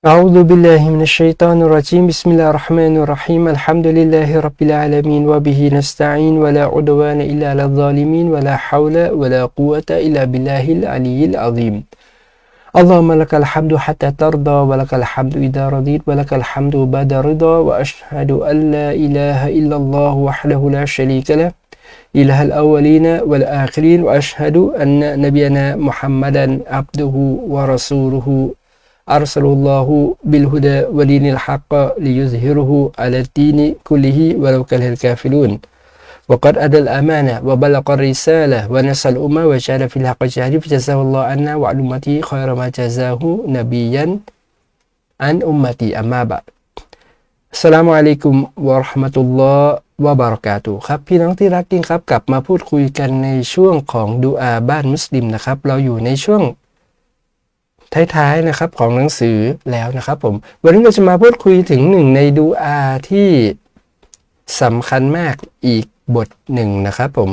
أعوذ بالله من الشيطان الرجيم. بسم الله الرحمن الرحيم. الحمد لله رب العالمين وبه نستعين ولا عدوان إلا على الظالمين ولا حول ولا قوة إلا بالله العلي العظيم. اللهم لك الحمد حتى ترضى ولك الحمد إذا رضيت ولك الحمد بعد رضا وأشهد أن لا إله إلا الله وحده لا شريك له إله الأولين والآخرين وأشهد أن نبينا محمدا عبده ورسوله. أرسل الله بالهدى ودين الحق ليظهره على الدين كله ولو كره الكافرون وقد أدى الأمانة وبلغ الرسالة ونسى الأمة وجعل في الحق جهده فجزاه الله عنا وعن أمتي خير ما جزاه نبيا عن أمتي أما بعد อัสสลามุอะลัยกุมวะเราะห์มะตุลลอฮ์วะบารากาตุฮ์ครับ พี่น้องที่รักยิ่งครับ กลับมาพูดคุยกันในช่วงของดูอาบ้านมุสลิมนะครับ เราอยู่ในช่วง ท้ายๆนะครับของหนังสือแล้วนะครับผม วันนี้เราจะมาพูดคุยถึงหนึ่งในดูอาที่สำคัญมากอีกบทหนึ่งนะครับผม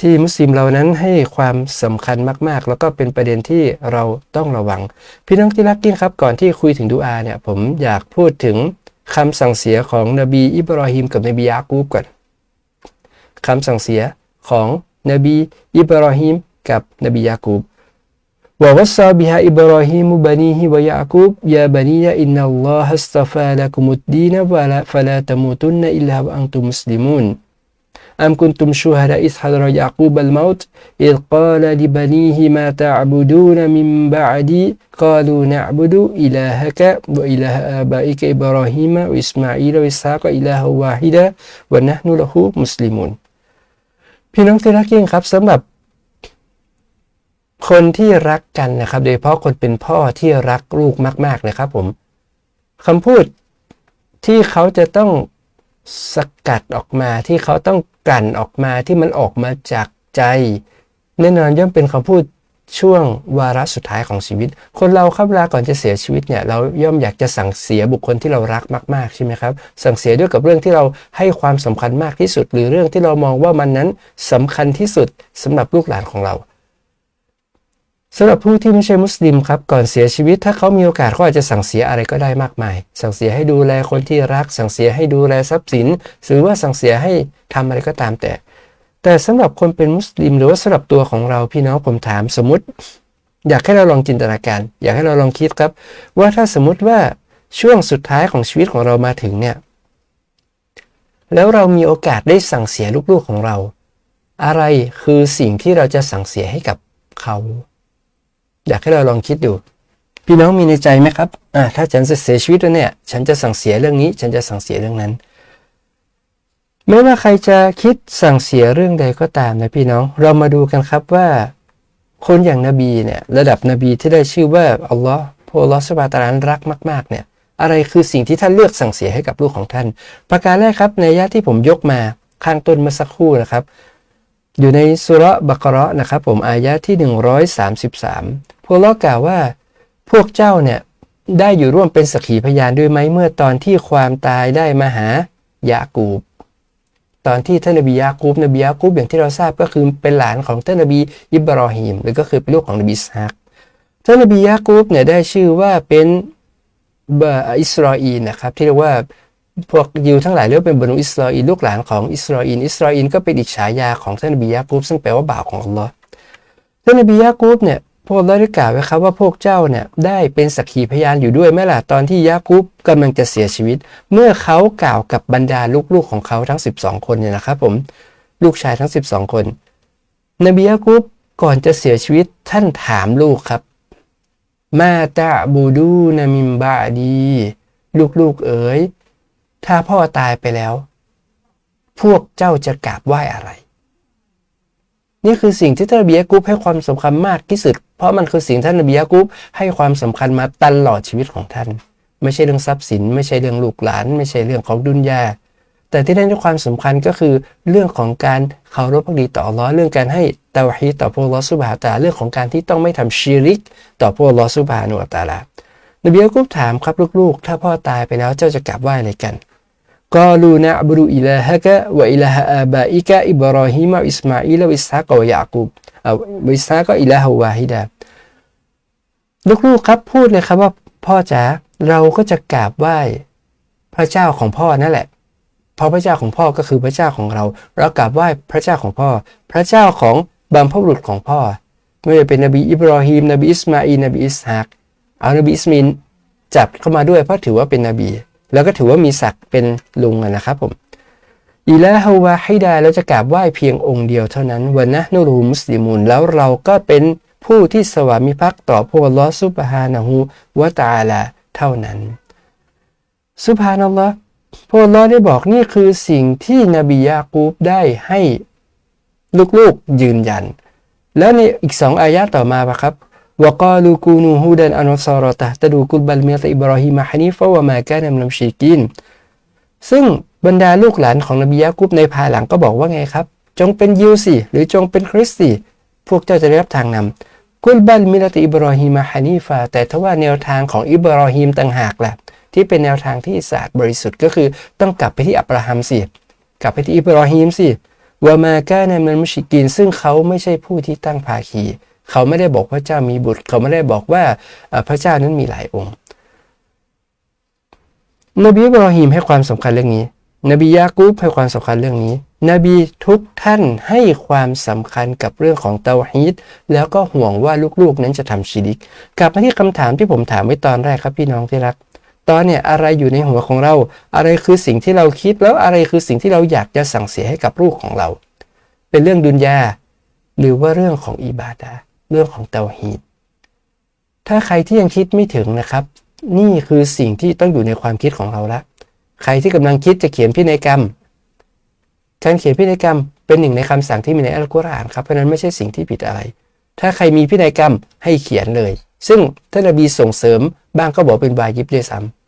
ที่มุสลิมเรานั้นให้ความสำคัญมากๆ แล้วก็เป็นประเด็นที่เราต้องระวัง พี่น้องที่รักยิ่งครับ ก่อนที่คุยถึงดูอาเนี่ยผมอยากพูดถึงคำสั่งเสียของนบีอิบราฮิมกับนบียากูบก่อนคำสั่งเสียของนบีอิบราฮิมกับนบียากูบ ووصى بها إبراهيم بنيه ويعقوب يا بني إن الله اصطفى لكم الدين فلا, فلا تموتن إلا وأنتم مسلمون أم كنتم شهداء إذ حضر يعقوب الموت إذ قال لبنيه ما تعبدون من بعدي قالوا نعبد إلهك وإله آبائك إبراهيم وإسماعيل وإسحاق إله واحدا ونحن له مسلمون พี่น้องที่รักยิ่งครับสำหรับ คนที่รักกันนะครับ โดยเฉพาะคนเป็นพ่อที่รักลูกมาก ๆ นะครับผมคำพูดที่เขาจะต้องสกัดออกมาที่เขาต้องกลั่นออกมาที่มันออกมาจากใจ แน่นอนย่อมเป็นคำพูดช่วงวาระสุดท้ายของชีวิต คนเราครับเวลาก่อนจะเสียชีวิตเนี่ยเราย่อมอยากจะสั่งเสียบุคคลที่เรารักมากๆใช่ไหมครับ สั่งเสียด้วยกับเรื่องที่เราให้ความสำคัญมากที่สุด หรือเรื่องที่เรามองว่ามันนั้นสำคัญที่สุดสำหรับลูกหลานของเรา สำหรับผู้ที่ไม่ใช่มุสลิมครับก่อนเสียชีวิตถ้าเขามีโอกาสเขาอาจจะสั่งเสียอะไรก็ได้มากมาย สั่งเสียให้ดูแลคนที่รัก สั่งเสียให้ดูแลทรัพย์สิน หรือว่าสั่งเสียให้ทำอะไรก็ตามแต่ แต่สำหรับคนเป็นมุสลิม หรือว่าสำหรับตัวของเราพี่น้องผมถามสมมติ อยากให้เราลองจินตนาการ อยากให้เราลองคิดครับ ว่าถ้าสมมติว่าช่วงสุดท้ายของชีวิตของเรามาถึงเนี่ยแล้วเรามีโอกาสได้สั่งเสียลูกๆของเรา อะไรคือสิ่งที่เราจะสั่งเสียให้กับเขา อยากให้เราลองคิดดู พี่น้องมีในใจไหมครับอ่าถ้าฉันจะเสียชีวิตแล้วเนี่ย ฉันจะสั่งเสียเรื่องนี้ ฉันจะสั่งเสียเรื่องนั้นไม่ว่าใครจะคิดสั่งเสียเรื่องใดก็ตามนะพี่น้อง เรามาดูกันครับว่า คนอย่างนบีเนี่ยระดับนบีที่ได้ชื่อว่าอัลลอฮ์พระลลอสบาตารันรักมาก ๆ เนี่ย อะไรคือสิ่งที่ท่านเลือกสั่งเสียให้กับลูกของท่าน ประการแรกครับในยะที่ผมยกมาข้างต้นเมื่อสักครู่นะครับ อยู่ในสุรบักระนะครับผมอายะที่ 133 พวกเรากล่าวว่า พวกเจ้าเนี่ยได้อยู่ร่วมเป็นสักขีพยานด้วยไหมเมื่อตอนที่ความตายได้มาหายากูบ ตอนที่ท่านนบียากูบนบียากูบอย่างที่เราทราบก็คือเป็นหลานของท่านนบีอิบรอฮิมหรือก็คือเป็นลูกของนบีสฮักท่านนบียากูบเนี่ยได้ชื่อว่าเป็นบอิสราอีนะครับที่เรียกว่า พวกยิวทั้งหลายเรียกเป็นบรรดอิสราอีนลูกหลานของอิสราอีนอิสราอีนก็เป็นอีกฉายาของท่านนบียากูบซึ่งแปลว่าบ่าวของอัลลอฮ์ท่านนบียากูบเนี่ยพวกเราได้กล่าวไว้ครับว่าพวกเจ้าเนี่ยได้เป็นสักขีพยานอยู่ด้วยไหมล่ะตอนที่ยากุบกำลังจะเสียชีวิต เมื่อเขากล่าวกับบรรดาลูกๆของเขาทั้ง 12 คนเนี่ยนะครับผมลูกชายทั้ง 12 คน นบียากุบก่อนจะเสียชีวิตท่านถามลูกครับ มาตาบูดูนามิมบาดี ลูกๆเอ๋ย ถ้าพ่อตายไปแล้ว พวกเจ้าจะกราบไหว้อะไร นี่คือสิ่งที่ท่านนบียากุบให้ความสำคัญมากที่สุด เพราะมันคือสิ่งท่านนบียากุบให้ความสำคัญมาตลอดชีวิตของท่าน ไม่ใช่เรื่องทรัพย์สิน ไม่ใช่เรื่องลูกหลาน ไม่ใช่เรื่องของดุนยาแต่ที่ได้ให้ความสำคัญก็คือเรื่องของการเคารพพักดีต่ออัลลอฮ์เรื่องการให้ตาวฮีต่อพระลอสุบฮาตาเรื่องของการที่ต้องไม่ทำชีริก ต่อพระลอสุบฮานุตาลานบียากุบถามครับลูกๆ ถ้าพ่อตายไปแล้วเจ้าจะกราบไหว้อะไรกัน قالوا نعبد إلهك وإله آبائك إبراهيم وإسماعيل وإسحاق ويعقوب أو وإسحاق إله واحدا ลูกๆครับพูดเลยครับว่า พ่อจ๋าเราก็จะกราบไหว้พระเจ้าของพ่อนั่นแหละ เพราะพระเจ้าของพ่อก็คือพระเจ้าของเรา เรากราบไหว้พระเจ้าของพ่อ พระเจ้าของบรรพบุรุษของพ่อไม่ว่าเป็นนบีอิบรอฮีมนบีอิสมาอีนบีอิสฮากเอานบีอิสมินจับเข้ามาด้วยเพราะถือว่าเป็นนบี แล้วก็ถือว่ามีศักดิ์เป็นลุงนะครับผมอิละฮวาฮิดาเราจะกราบไหว้เพียงองค์เดียวเท่านั้นวันนะนูรูมุสลิมุนแล้วเราก็เป็นผู้ที่สวามิภักดิ์ต่อพระลอสุบฮานะฮูวะตาลาเท่านั้นสุบฮานัลลอฮ์พระลอได้บอกนี่คือสิ่งที่นบียากูบได้ให้ลูกๆยืนยัน แล้วในอีกสองอายะต่อมาครับวกาลูกูนูฮูดันอันวซารตะตะดูกุลบั ลเมียตอิบราฮิมฮานีฟะวะมาแกนมลัมชีกินซึ่งบรรดาลูกหลานของนบียะกุบในภายหลังก็บอกว่าไงครับ จงเป็นยิวสิหรือจงเป็นคริสตีพวกเจ้าจะได้รับทางนำกุลบัลมิลติอิบราฮิมฮานีฟาแต่ถ้าว่าแนวทางของอิบราฮิมต่างหากแหละที่เป็นแนวทางที่สะอาดบริสุทธิ์ก็คือต้องกลับไปที่อับราฮัมสิกลับไปที่อิบราฮิมสิวามาแกนมันมุชิกินซึ่งเขาไม่ใช่ผู้ที่ตั้งภาคี เขาไม่ได้บอกพระเจ้ามีบุตร เขาไม่ได้บอกว่าพระเจ้านั้นมีหลายองค์ นบีบราฮิมให้ความสำคัญเรื่องนี้ นบียากูบให้ความสำคัญเรื่องนี้ นบีทุกท่านให้ความสำคัญกับเรื่องของเตาฮีดแล้วก็ห่วงว่าลูกๆนั้นจะทำชีริก กลับมาที่คำถามที่ผมถามไว้ตอนแรกครับพี่น้องที่รักตอนเนี่ยอะไรอยู่ในหัวของเรา อะไรคือสิ่งที่เราคิดแล้วอะไรคือสิ่งที่เราอยากจะสั่งเสียให้กับลูกของเรา เป็นเรื่องดุนยาหรือว่าเรื่องของอิบาดา เรื่องของเตาฮีดถ้าใครที่ยังคิดไม่ถึงนะครับ นี่คือสิ่งที่ต้องอยู่ในความคิดของเราละใครที่กำลังคิดจะเขียนพินัยกรรมการเขียนพินัยกรรมเป็นหนึ่งในคำสั่งที่มีในอัลกุรอานครับเพราะนั้นไม่ใช่สิ่งที่ผิดอะไร ถ้าใครมีพินัยกรรมให้เขียนเลย ซึ่งท่านนบีส่งเสริมบ้างก็บอกเป็นวายิบด้วยซ้ำ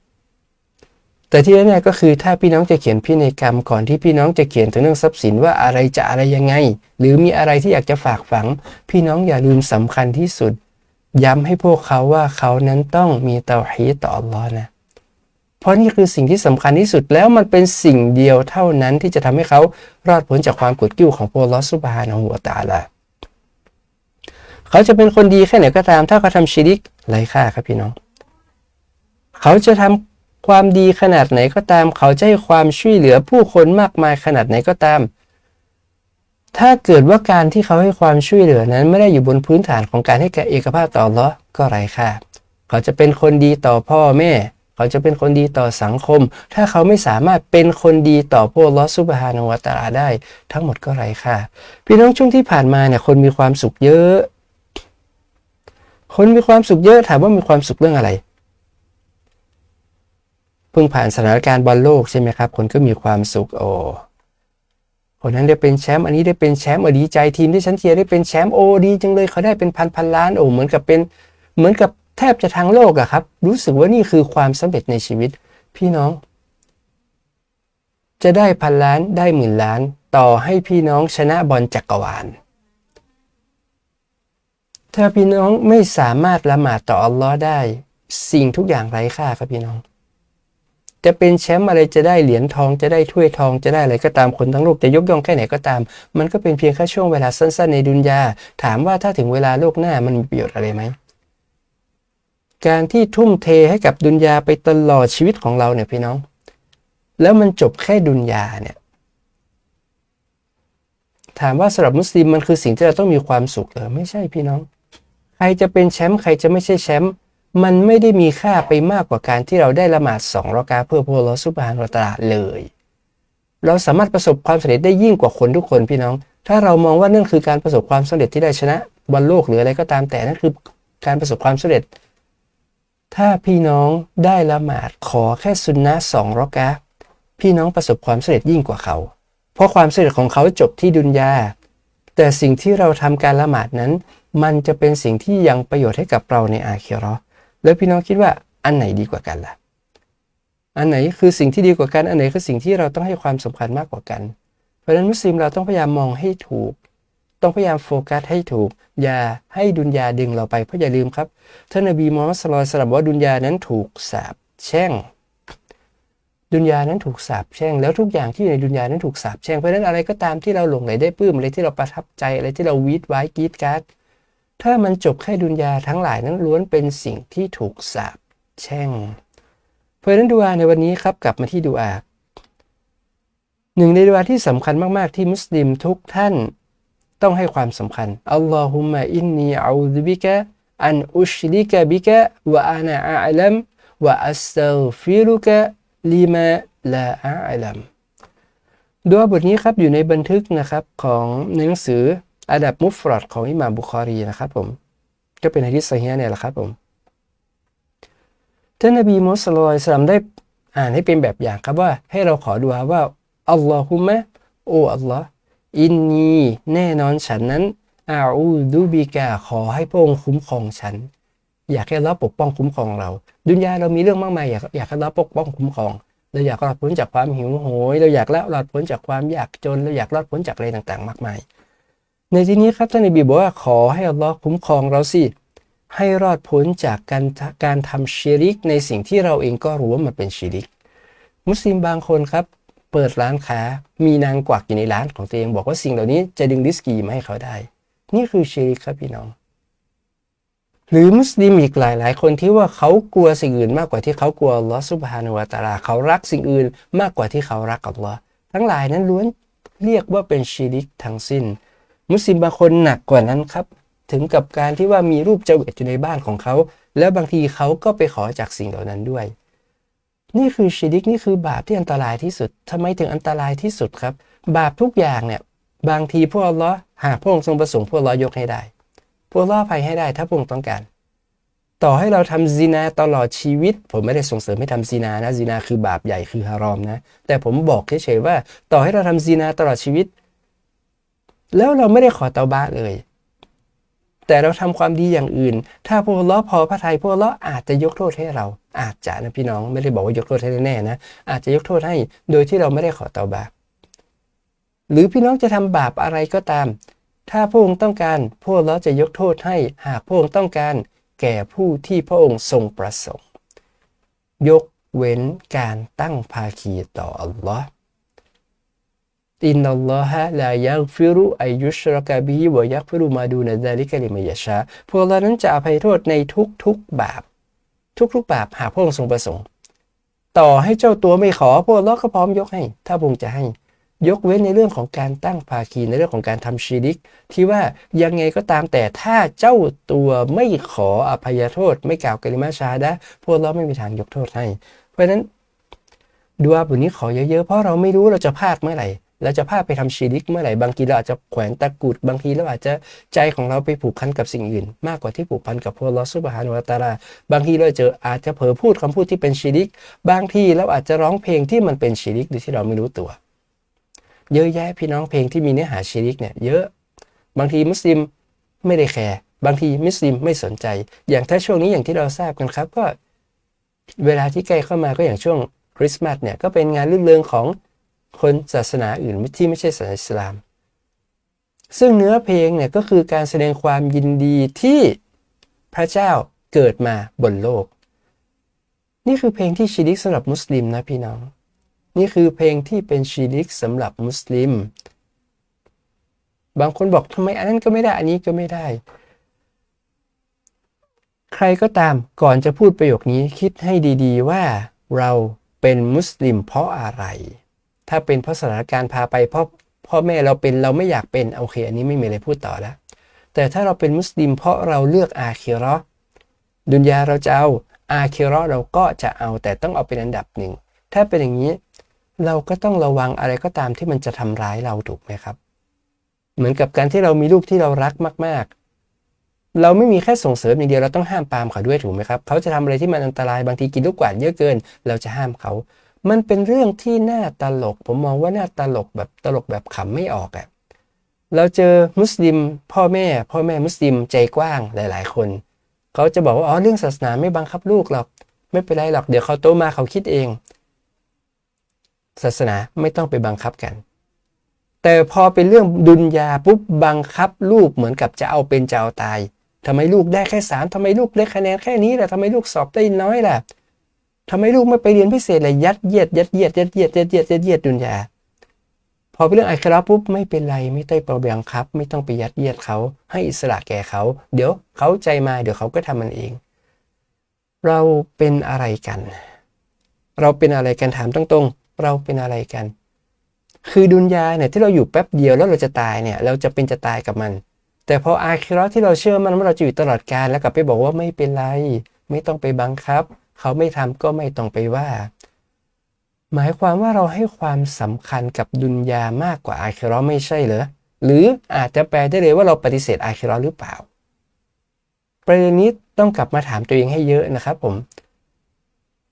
แต่ที่แน่ๆก็คือถ้าพี่น้องจะเขียนพินัยกรรมก่อนที่พี่น้องจะเขียนถึงเรื่องทรัพย์สินว่าอะไรจะอะไรยังไง หรือมีอะไรที่อยากจะฝากฝัง พี่น้องอย่าลืมสำคัญที่สุด ย้ำให้พวกเขาว่าเขานั้นต้องมีเตาฮีต่ออัลลอฮ์นะเพราะนี่คือสิ่งที่สำคัญที่สุดแล้วมันเป็นสิ่งเดียวเท่านั้นที่จะทำให้เขารอดพ้นจากความกดกิ้วของพระลอสุบฮานะฮูวตาลาเขาจะเป็นคนดีแค่ไหนก็ตาม ถ้าเขาทำชิริกไร้ค่าครับพี่น้อง เขาจะทำ ความดีขนาดไหนก็ตาม เขาจะให้ความช่วยเหลือผู้คนมากมายขนาดไหนก็ตาม ถ้าเกิดว่าการที่เขาให้ความช่วยเหลือนั้น ไม่ได้อยู่บนพื้นฐานของการให้แก่เอกภาพต่อลอก็ไร้ค่าเขาจะเป็นคนดีต่อพ่อแม่ เขาจะเป็นคนดีต่อสังคม ถ้าเขาไม่สามารถเป็นคนดีต่อพวกลอสุบฮานวตาลาได้ ทั้งหมดก็ไร้ค่าพี่น้องช่วงที่ผ่านมาเนี่ยคนมีความสุขเยอะ คนมีความสุขเยอะถามว่ามีความสุขเรื่องอะไร พิ่งผ่านสถานการณ์บอลโลกใช่ไหมครับ คนก็มีความสุขโอ้คนนั้นได้เป็นแชมป์อันนี้ได้เป็นแชมป์อดีใจทีมที่ฉันเชียร์ได้เป็นแชมป์โอ้ดีจังเลยเขาได้เป็นพันพันล้านโอ้เหมือนกับเป็นเหมือนกับแทบจะทั้งโลกอะครับ รู้สึกว่านี่คือความสำเร็จในชีวิต พี่น้อง จะได้พันล้านได้หมื่นล้าน ต่อให้พี่น้องชนะบอลจักรวาลถ้าพี่น้องไม่สามารถละหมาดต่ออัลลอฮ์ได้ สิ่งทุกอย่างไร้ค่าครับพี่น้อง จะเป็นแชมป์อะไรจะได้เหรียญทองจะได้ถ้วยทองจะได้อะไรก็ตามคนทั้งโลกจะยกย่องแค่ไหนก็ตาม มันก็เป็นเพียงแค่ช่วงเวลาสั้น ๆ ในดุนยา ถามว่าถ้าถึงเวลาโลกหน้ามันมีประโยชน์อะไรไหมการที่ทุ่มเทให้กับดุนยาไปตลอดชีวิตของเราเนี่ยพี่น้อง แล้วมันจบแค่ดุนยาเนี่ย ถามว่าสำหรับมุสลิมมันคือสิ่งที่เราต้องมีความสุขเหรอไม่ใช่พี่น้อง ใครจะเป็นแชมป์ใครจะไม่ใช่แชมป์ มันไม่ได้มีค่าไปมากกว่าการที่เราได้ละหมาดสองรอกาเพื่อพระลอสุบฮานรตาเลย เราสามารถประสบความสำเร็จได้ยิ่งกว่าคนทุกคนพี่น้อง ถ้าเรามองว่านั่นคือการประสบความสำเร็จที่ได้ชนะบอลโลกหรืออะไรก็ตามแต่นั่นคือการประสบความสำเร็จ ถ้าพี่น้องได้ละหมาดขอแค่สุนนะสองรอกาพี่น้องประสบความสำเร็จยิ่งกว่าเขา เพราะความสำเร็จของเขาจบที่ดุนยา แต่สิ่งที่เราทำการละหมาดนั้น มันจะเป็นสิ่งที่ยังประโยชน์ให้กับเราในอาคีรอ แล้วพี่น้องคิดว่าอันไหนดีกว่ากันล่ะ อันไหนคือสิ่งที่ดีกว่ากัน อันไหนคือสิ่งที่เราต้องให้ความสำคัญมากกว่ากัน เพราะฉะนั้นมุสลิมเราต้องพยายามมองให้ถูก ต้องพยายามโฟกัสให้ถูก อย่าให้ดุนยาดึงเราไป เพราะอย่าลืมครับ ท่านนบีมูฮัมมัดสลอยสลับว่าดุนยานั้นถูกสาบแช่ง ดุนยานั้นถูกสาบแช่ง แล้วทุกอย่างที่ในดุนยานั้นถูกสาบแช่ง เพราะฉะนั้นอะไรก็ตามที่เราหลงไหลได้ปื้มอะไรที่เราประทับใจอะไรที่เราวีดไว้กีดการ์ด ถ้ามันจบแค่ดุนยาทั้งหลายนั้นล้วนเป็นสิ่งที่ถูกสาบแช่ง เพราะฉะนั้นดูอาในวันนี้ครับกลับมาที่ดูอาหนึ่งในดูอาที่สำคัญมากๆ ที่มุสลิมทุกท่านต้องให้ความสำคัญอัลลอฮุมะอินนีอูซุบิกะอันอุชริกะบิกะวะอานะอัลัมวะอัสตัฆฟิรุกะลิมาลาอัลัมดูอาบทนี้ครับอยู่ในบันทึกนะครับของหนังสือ อาดับมุฟรอดของอิหม่ามบุคอรีนะครับผม ก็เป็นฮะดิษซอฮีเนี่ยแหละครับผมท่านนบีมุสลิมสลัมได้อ่านให้เป็นแบบอย่างครับว่า ให้เราขอดูว่าอัลลอฮุมะโอ้อัลลอฮ์อินนีแน่นอนฉันนั้นอาอูดูบิกาขอให้พระองค์คุ้มครองฉัน อยากให้เราปกป้องคุ้มครองเรา ดุนยาเรามีเรื่องมากมายอยากอยากให้เราปกป้องคุ้มครองเราอยากรอดพ้นจากความหิวโหยเราอยากละรอดพ้นจากความยากจนเราอยากรอดพ้นจากอะไรต่างๆ มากมาย ในที่นี้ครับท่านนบีบอกว่าขอให้อัลลอฮ์คุ้มครองเราสิ ให้รอดพ้นจากการการทำชีริก ในสิ่งที่เราเองก็รู้ว่ามันเป็นชีริก มุสลิมบางคนครับ เปิดร้านค้ามีนางกวักอยู่ในร้านของตัวเอง บอกว่าสิ่งเหล่านี้จะดึงดิสกีมาให้เขาได้ นี่คือชีริกครับพี่น้อง หรือมุสลิมอีกหลายหลายคนที่ว่าเขากลัวสิ่งอื่นมากกว่าที่เขากลัวลอสุบฮานุวาตาลาเขารักสิ่งอื่นมากกว่าที่เขารักอัลลอฮ์ทั้งหลายนั้นล้วนเรียกว่าเป็นชีริกทั้งสิ้น มุสลิมบางคนหนักกว่านั้นครับ ถึงกับการที่ว่ามีรูปเจวิตอยู่ในบ้านของเขา แล้วบางทีเขาก็ไปขอจากสิ่งเหล่านั้นด้วย นี่คือชิริกนี่คือบาปที่อันตรายที่สุดทำไมถึงอันตรายที่สุดครับ บาปทุกอย่างเนี่ยบางทีพวกเราหากพระองค์ทรงประสงค์พวกเรายกให้ได้ พวกเราภัยให้ได้ถ้าพระองค์ต้องการต่อให้เราทำซีนาตลอดชีวิต ผมไม่ได้ส่งเสริมให้ทำซีนานะซีนาคือบาปใหญ่คือฮารอมนะ แต่ผมบอกเฉยๆว่า ต่อให้เราทำซีนาตลอดชีวิต แล้วเราไม่ได้ขอเตาบ้าเลย แต่เราทำความดีอย่างอื่น ถ้าพวกล้อพอพระทัยพวกล้ออาจจะยกโทษให้เรา อาจจะนะพี่น้องไม่ได้บอกว่ายกโทษให้แน่ๆนะอาจจะยกโทษให้โดยที่เราไม่ได้ขอเตาบาหรือพี่น้องจะทำบาปอะไรก็ตาม ถ้าพระองค์ต้องการพวกเราจะยกโทษให้ หากพระองค์ต้องการแก่ผู้ที่พระองค์ทรงประสงค์ ยกเว้นการตั้งภาคีต่ออัลลอฮ์ อินนัลลอฮะลายักฟิรุอายุชรกะบีวยักฟิรุมาดูนดาลิกะลิมยาชาพวกเรานั้นจะอภัยโทษในทุกๆบาป ทุกๆบาปหากพระองค์ทรงประสงค์ ต่อให้เจ้าตัวไม่ขอ พวกเราก็พร้อมยกให้ ถ้าพระองค์จะให้ ยกเว้นในเรื่องของการตั้งภาคีในเรื่องของการทำชีริก ที่ว่ายังไงก็ตามแต่ถ้าเจ้าตัวไม่ขออภัยโทษ ไม่กล่าวกลิมาชาดะพวกเราไม่มีทางยกโทษให้ เพราะฉะนั้นดูอาบุนี้ขอเยอะๆเพราะเราไม่รู้เราจะพลาดเมื่อไหร่ เราจะพาไปทำชีริกเมื่อไหร่บางทีเราอาจจะแขวนตะกุดบางทีเราอาจจะใจของเราไปผูกพันกับสิ่งอื่น มากกว่าที่ผูกพันกับพระลอสุบฮานุวาตาลาบางทีเราเจออาจจะเผลอพูดคำพูดที่เป็นชีริก บางทีเราอาจจะร้องเพลงที่มันเป็นชีริกโดยที่เราไม่รู้ตัว เยอะแยะพี่น้องเพลงที่มีเนื้อหาชีริกเนี่ยเยอะบางทีมุสลิมไม่ได้แคร์บางทีมุสลิมไม่สนใจ อย่างถ้าช่วงนี้อย่างที่เราทราบกันครับก็ เวลาที่ใกล้เข้ามาก็อย่างช่วงคริสต์มาสเนี่ยก็เป็นงานลื่นเริงของ คนศาสนาอื่นที่ไม่ใช่ศาสนาอิสลาม ซึ่งเนื้อเพลงเนี่ยก็คือการแสดงความยินดีที่พระเจ้าเกิดมาบนโลก นี่คือเพลงที่ชีริกสำหรับมุสลิมนะพี่น้อง นี่คือเพลงที่เป็นชีริกสำหรับมุสลิม บางคนบอกทำไมอันนั้นก็ไม่ได้อันนี้ก็ไม่ได้ ใครก็ตามก่อนจะพูดประโยคนี้คิดให้ดีๆว่าเราเป็นมุสลิมเพราะอะไร ถ้าเป็นเพราะสถานการณ์พาไปเพราะพ่อแม่เราเป็นเราไม่อยากเป็นโอเค อันนี้ไม่มีอะไรพูดต่อแล้ว แต่ถ้าเราเป็นมุสลิมเพราะเราเลือกอาคิรอดุนยาเราจะเอาอาคิรอเราก็จะเอาแต่ต้องเอาเป็นอันดับหนึ่งถ้าเป็นอย่างนี้เราก็ต้องระวังอะไรก็ตามที่มันจะทำร้ายเราถูกไหมครับ เหมือนกับการที่เรามีลูกที่เรารักมาก ๆ เราไม่มีแค่ส่งเสริมอย่างเดียวเราต้องห้ามปามเขาด้วยถูกไหมครับเขาจะทำอะไรที่มันอันตรายบางทีกินลูกกวาดเยอะเกิน เราจะห้ามเขา มันเป็นเรื่องที่น่าตลก ผมมองว่าน่าตลกแบบตลกแบบขำไม่ออกอะ่ะเราเจอมุสลิม พ่อแม่ พ่อแม่มุสลิมใจกว้างหลาย ๆ คน เขาจะบอกว่าอ๋อเรื่องศาสนาไม่บังคับลูกหรอก ไม่เป็นไรหรอกเดี๋ยวเขาโตมาเขาคิดเอง ศาสนาไม่ต้องไปบังคับกัน แต่พอเป็นเรื่องดุนยาปุ๊บบังคับลูกเหมือนกับจะเอาเป็นจะเอาตายทำไมลูกได้แค่สามทำไมลูกได้คะแนนแค่นี้ล่ะทำไมลูกสอบได้น้อยล่ะ ทำไมลูกไม่ไปเรียนพิเศษเลยยัดเยียดยัดเยียดยัดเยียดยัดเยียดยัดเยียดดุนยาพอเป็นเรื่องอัคราปุ๊บไม่เป็นไรไม่ต้องไปบังครับ ไม่ต้องไปยัดเยียดเขาให้อิสระแก่เขา เดี๋ยวเขาใจมาเดี๋ยวเขาก็ทำมันเอง เราเป็นอะไรกัน เราเป็นอะไรกันถามตรงๆ เราเป็นอะไรกัน คือดุนยาเนี่ยที่เราอยู่แป๊บเดียวแล้วเราจะตายเนี่ยเราจะเป็นจะตายกับมัน แต่พออาคิราะห์ที่เราเชื่อมันว่าเราจะอยู่ตลอดกาลแล้วกลับไปบอกว่าไม่เป็นไร ไม่ต้องไปบังคับ เขาไม่ทำก็ไม่ต้องไปว่า หมายความว่าเราให้ความสำคัญกับดุนยามากกว่าอาคิราะห์ไม่ใช่เหรอหรืออาจจะแปลได้เลยว่าเราปฏิเสธอาคิราะห์หรือเปล่า ประเด็นนี้ต้องกลับมาถามตัวเองให้เยอะนะครับผม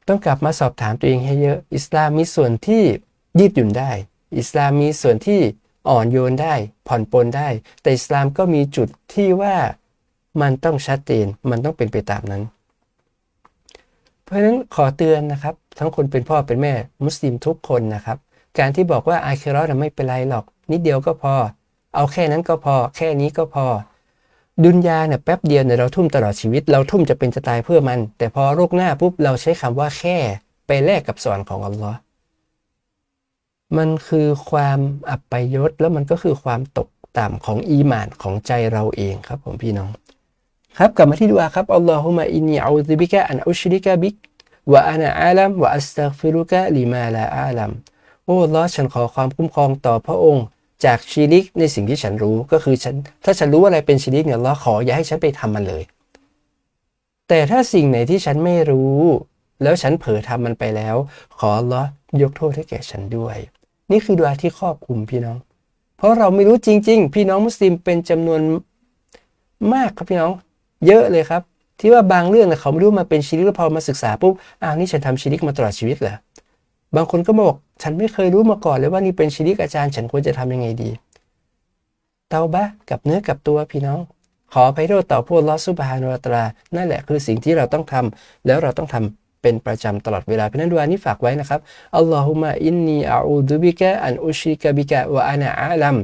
ต้องกลับมาสอบถามตัวเองให้เยอะ อิสลามมีส่วนที่ยืดหยุ่นได้ อิสลามมีส่วนที่อ่อนโยนได้ ผ่อนปลนได้ แต่อิสลามก็มีจุดที่ว่ามันต้องชัดเจน มันต้องเป็นไปตามนั้น เพราะฉะนั้นขอเตือนนะครับ ทั้งคนเป็นพ่อเป็นแม่ มุสลิมทุกคนนะครับ การที่บอกว่าอาคิราะห์ไม่เป็นไรหรอก นิดเดียวก็พอ เอาแค่นั้นก็พอ แค่นี้ก็พอ ดุนยาเนี่ยแป๊บเดียวเนี่ยเราทุ่มตลอดชีวิต เราทุ่มจะเป็นจะตายเพื่อมัน แต่พอโรคหน้าปุ๊บเราใช้คำว่าแค่ไปแลกกับสวรรค์ของอัลลอฮ์มันคือความอับปยศแล้วมันก็คือความตกต่ำของอีหมานของใจเราเองครับผมพี่น้อง ครับกลับมาที่ดูอาครับอัลลอฮุมะอินนีอูซุบิกะอันอุชริกะบิกวะอานะอาลัมวะอัสตัฆฟิรุกะลิมาลาอาลัมโอ้ลอฉันขอความคุ้มครองต่อพระองค์ จากชีริกในสิ่งที่ฉันรู้ก็คือฉันถ้าฉันรู้อะไรเป็นชีริกเนี่ยลอขออย่าให้ฉันไปทำมันเลย แต่ถ้าสิ่งไหนที่ฉันไม่รู้ แล้วฉันเผลอทำมันไปแล้ว ขอลอยกโทษให้แก่ฉันด้วย นี่คือดวอาที่ครอบคลุมพี่น้อง เพราะเราไม่รู้จริง ๆ พี่น้องมุสลิมเป็นจำนวนมากครับพี่น้อง เยอะเลยครับ ที่ว่าบางเรื่องเนี่ยเขาไม่รู้มาเป็นชีริกแล้วพอมาศึกษาปุ๊บอ้าวนี่ฉันทำชีริกมาตลอดชีวิตเหรอบางคนก็มาบอกฉันไม่เคยรู้มาก่อนเลยว่านี่เป็นชีริกอาจารย์ ฉันควรจะทำยังไงดี เตาบะกับเนื้อกับตัวพี่น้อง ขอไปโทษต่อพวกลอสุบฮานุตรานั่นแหละคือสิ่งที่เราต้องทำแล้วเราต้องทำเป็นประจำตลอดเวลาเพราะนั้นดูอานี้ฝากไว้นะครับอัลลอฮุมะอินนีอาอูดุบิกะอันอุชิกะบิกะวะอานะอาลัม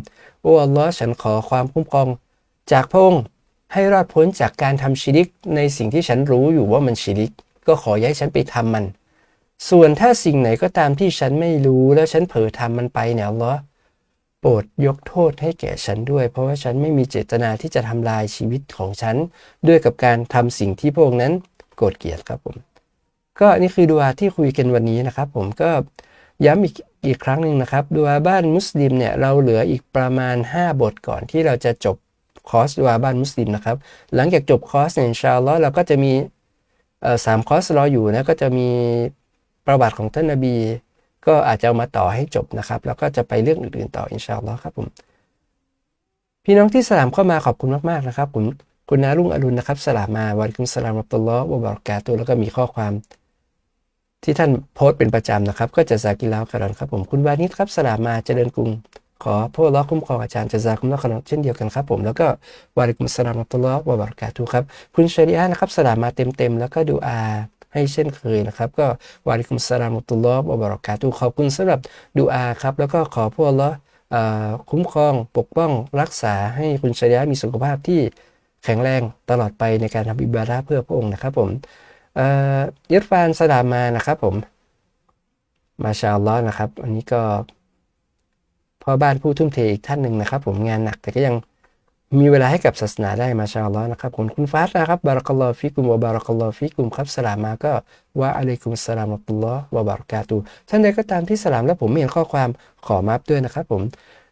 โอ้อัลลอฮ์ฉันขอความคุ้มครองจากพระองค์ ให้รอดพ้นจากการทำชิริกในสิ่งที่ฉันรู้อยู่ว่ามันชิริก ก็ขอย้ายฉันไปทำมัน ส่วนถ้าสิ่งไหนก็ตามที่ฉันไม่รู้แล้วฉันเผลอทำมันไปเนี่ยอัลลอฮ์โปรดยกโทษให้แก่ฉันด้วย เพราะว่าฉันไม่มีเจตนาที่จะทำลายชีวิตของฉัน ด้วยกับการทำสิ่งที่พระองค์นั้นโกรธเกลียดครับผม ก็นี่คือดูอาที่คุยกันวันนี้นะครับ ผมก็ย้ำอีกอีกครั้งหนึ่งนะครับดูอาบ้านมุสลิมเนี่ยเราเหลืออีกประมาณ 5 บทก่อนที่เราจะจบ คอร์สดูอาบ้านมุสลิมนะครับ หลังจากจบคอร์สเนี่ยอินชาลลอฮ์เราก็จะมีสามคอร์สรออยู่นะก็จะมีประวัติของท่านนบี ก็อาจจะเอามาต่อให้จบนะครับ แล้วก็จะไปเรื่องอื่นๆต่ออินชาอัลลอฮ์ครับผมพี่น้องที่สลามเข้ามาขอบคุณมากๆนะครับคุณคุณนารุ่งอรุณนะครับสลามมาวะลัยกุมสลามอับตุลลอฮ์วบารกาตุฮ์แล้วก็มีข้อความ ที่ท่านโพสต์เป็นประจำนะครับ ก็จะซากิลาวกรอนครับผมคุณวานิดครับสลามมาเจริญกรุง ขอพระลอคุ้มครองอาจารย์จะซาคุมละครเช่นเดียวกันครับผม แล้วก็วาริกุมสลามอัตุลลอฮ์วะบารักาตุครับคุณชริยะนะครับสลามมาเต็มๆแล้วก็ดูอาให้เช่นเคยนะครับ ก็วาริกุมสลามอัตุลลอฮ์วะบารักาตุขอบคุณสำหรับดูอาครับแล้วก็ขอพระลอคุ้มครองปกป้องรักษาให้คุณชริยะมีสุขภาพที่แข็งแรงตลอดไปในการทำอิบาดะเพื่อพระองค์นะครับผมยิรฟานสลามมานะครับผมมาชาอัลลอฮ์นะครับ อันนี้ก็ พ่อบ้านผู้ทุ่มเทอีกท่านหนึ่งนะครับ ผมงานหนักแต่ก็ยังมีเวลาให้กับศาสนาได้มาชาอัลลอฮ์นะครับผมคุณฟาสนะครับบารักัลลอฮ์ฟิกุมวะบารักัลลอฮ์ฟิกุมครับสลามมาก็ว่าอะลัยกุมสลามอัตุลลอฮ์วะบารักาตุท่านใดก็ตามที่สลามแล้วผมไม่เห็นข้อความขอมาบด้วยนะครับผม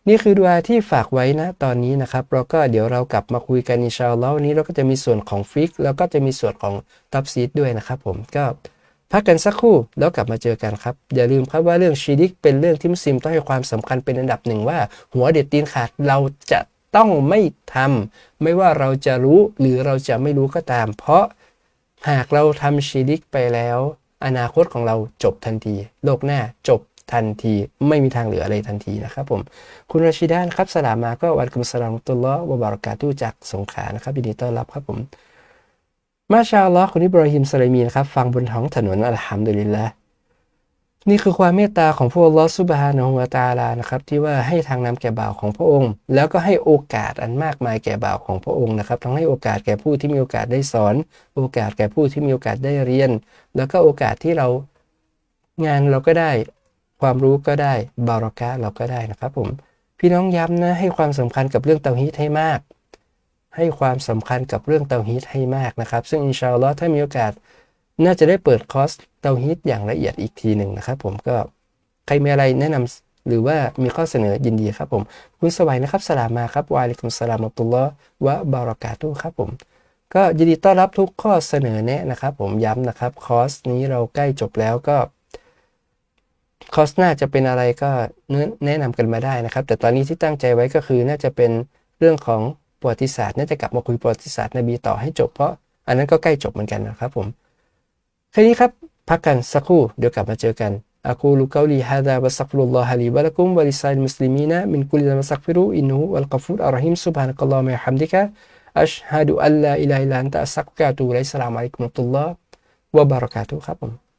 นี่คือดูอาที่ฝากไว้นะตอนนี้นะครับเราก็เดี๋ยวเรากลับมาคุยกันอินชาอัลลอฮ์วันนี้เราก็จะมีส่วนของฟิกแล้วก็จะมีส่วนของตับซีดด้วยนะครับผมก็ พักกันสักครู่แล้วกลับมาเจอกันครับ อย่าลืมครับว่าเรื่องชีริกเป็นเรื่องที่มุสลิมต้องให้ความสำคัญเป็นอันดับหนึ่งว่า หัวเด็ดตีนขาดเราจะต้องไม่ทำไม่ว่าเราจะรู้หรือเราจะไม่รู้ก็ตาม เพราะหากเราทำชีริกไปแล้ว อนาคตของเราจบทันที โลกหน้าจบทันทีไม่มีทางเหลืออะไรทันทีนะครับผม คุณราชิดานครับสลามมาก็วันกุมสลามตุลลอฮ์วบารกาตุจากสงขานะครับยินดีต้อนรับครับผม มาชาอัลลอฮ์คุณอิบราฮิมสไลมีนะครับ ฟังบนท้องถนนอัลฮัมดุลิลละนี่คือความเมตตาของพระอัลลอฮ์ซุบฮานะฮูวะตะอาลานะครับ ที่ว่าให้ทางนำแก่บ่าวของพระองค์ แล้วก็ให้โอกาสอันมากมายแก่บ่าวของพระองค์นะครับทั้งให้โอกาสแก่ผู้ที่มีโอกาสได้สอน โอกาสแก่ผู้ที่มีโอกาสได้เรียน แล้วก็โอกาสที่เรางานเราก็ได้ ความรู้ก็ได้บารอกะเราก็ได้นะครับผมพี่น้องย้ำนะให้ความสำคัญกับเรื่องเตาฮีดให้มาก ให้ความสำคัญกับเรื่องเตาฮีดให้มากนะครับ ซึ่งอินชาอัลลอฮ์ถ้ามีโอกาส น่าจะได้เปิดคอร์สเตาฮิตอย่างละเอียดอีกทีหนึ่งนะครับ ผมก็ใครมีอะไรแนะนำหรือว่ามีข้อเสนอยินดีครับผม คุณสวัยนะครับสลามมาครับวะอะลัยกุมสลามอัตุลลอฮ์วะบารอกาตุครับผมก็ยินดีต้อนรับทุกข้อเสนอแนะนะครับ ผมย้ำนะครับคอร์สนี้เราใกล้จบแล้วก็คอร์สหน้าจะเป็นอะไรก็แนะนำกันมาได้นะครับ แต่ตอนนี้ที่ตั้งใจไว้ก็คือน่าจะเป็นเรื่องของ ประวัติศาสตร์น่าจะกลับมาคุยประวัติศาสตร์นบีต่อให้จบเพราะอันนั้นก็ใกล้จบเหมือนกันนะครับผมแค่นี้ครับ พักกันสักครู่เดี๋ยวกลับมาเจอกันอะกูลุกาลีฮะดะวะสักฟุลลอฮะลีวะลักุมวะลิซัยมุสลิมีนะมินกุลิมะสักฟิรุอินนูวัลกัฟูรอัลรอฮิมซุบฮานะกัลลอฮุมะฮัมดิกะอัชฮะดุอัลลาอิลาฮิลลันตะอัสซักกะตูไลสลามอะลัยกุมุตุลลอฮ์วะบารอกาตุครับผม